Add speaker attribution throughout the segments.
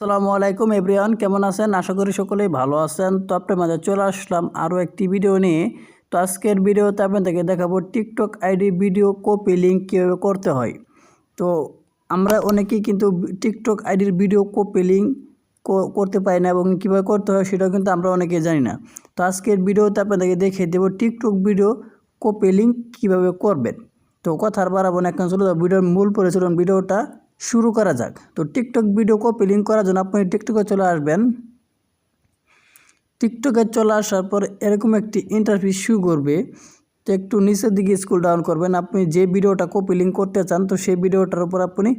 Speaker 1: আসসালামু আলাইকুম এভরিওয়ান, কেমন আছেন? আশা করি সকলেই ভালো আছেন। তো আপনার মাঝে চলে আসলাম আরও একটি ভিডিও নিয়ে। তো আজকের ভিডিওতে আপনাদেরকে দেখাবো TikTok ID video copy link কীভাবে করতে হয়। তো আমরা অনেকেই কিন্তু টিকটক আইডির ভিডিও কপি লিঙ্ক করতে পারি না এবং কীভাবে করতে হয় সেটাও কিন্তু আমরা অনেকেই জানি না। তো আজকের ভিডিওতে আপনাদেরকে দেখিয়ে দেবো টিকটক ভিডিও কপি লিঙ্ক কীভাবে করবেন। তো কথার বাড়াবো না এখন চলে ভিডিওর মূল পরিচালন ভিডিওটা শুরু করা যাক। তো টিকটক ভিডিও কপি লিঙ্ক করার জন্য আপনি টিকটকে চলে আসবেন। টিকটকে চলে আসার পর এরকম একটি ইন্টারভিউ শুরু করবে। তো একটু নিচের দিকে স্কুল ডাউন করবেন। আপনি যে ভিডিওটা কপি লিঙ্ক করতে চান, তো সেই ভিডিওটার উপর আপনি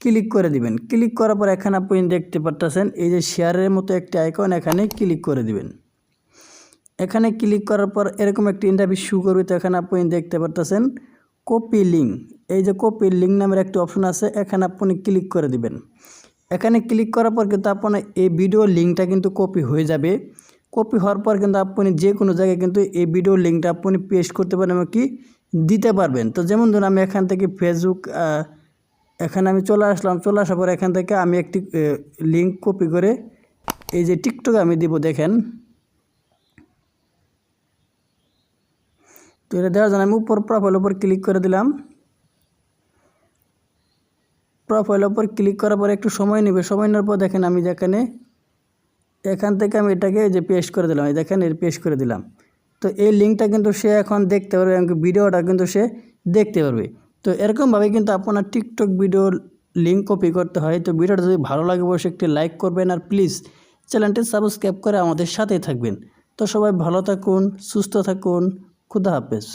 Speaker 1: ক্লিক করে দিবেন। ক্লিক করার পর এখানে আপনি দেখতে পারতেছেন, এই যে শেয়ারের মতো একটি আইকন এখানে ক্লিক করে দিবেন। এখানে ক্লিক করার পর এরকম একটি ইন্টারভিউ শুরু করবে। তো এখানে আপনি দেখতে পারতেছেন কপি লিঙ্ক এই যে কপির লিঙ্ক নামের একটি অপশন আছে, এখানে আপনি ক্লিক করে দিবেন। এখানে ক্লিক করার পর কিন্তু আপনার এই ভিডিও লিঙ্কটা কিন্তু কপি হয়ে যাবে। কপি হওয়ার পর কিন্তু আপনি যে কোনো জায়গায় কিন্তু এই ভিডিও লিঙ্কটা আপনি পেস্ট করতে পারেন এবং কি দিতে পারবেন। তো যেমন ধরুন আমি এখান থেকে ফেসবুক এখানে আমি চলে আসলাম। চলে আসার পর এখান থেকে আমি একটি লিঙ্ক কপি করে এই যে টিকটকে আমি দিব, দেখেন। তো এটা দেওয়ার জন্য আমি উপর প্রোফাইল উপর ক্লিক করে দিলাম। প্রোফাইল উপর ক্লিক করার পর একটু সময় নেবে। সময় নেওয়ার পর দেখেন আমি যেখানে, এখান থেকে আমি এটাকে যে পেস্ট করে দিলাম। এই দেখেন এর পেস্ট করে দিলাম। তো এই লিঙ্কটা কিন্তু সে এখন দেখতে পারবে এবং ভিডিওটা কিন্তু সে দেখতে পারবে। তো এরকমভাবে কিন্তু আপনার টিকটক ভিডিও লিঙ্ক কপি করতে হয়। তো ভিডিওটা যদি ভালো লাগে অবশ্যই একটি লাইক করবেন আর প্লিজ চ্যানেলটি সাবস্ক্রাইব করে আমাদের সাথেই থাকবেন। তো সবাই ভালো থাকুন, সুস্থ থাকুন, খুদা হাফেজ।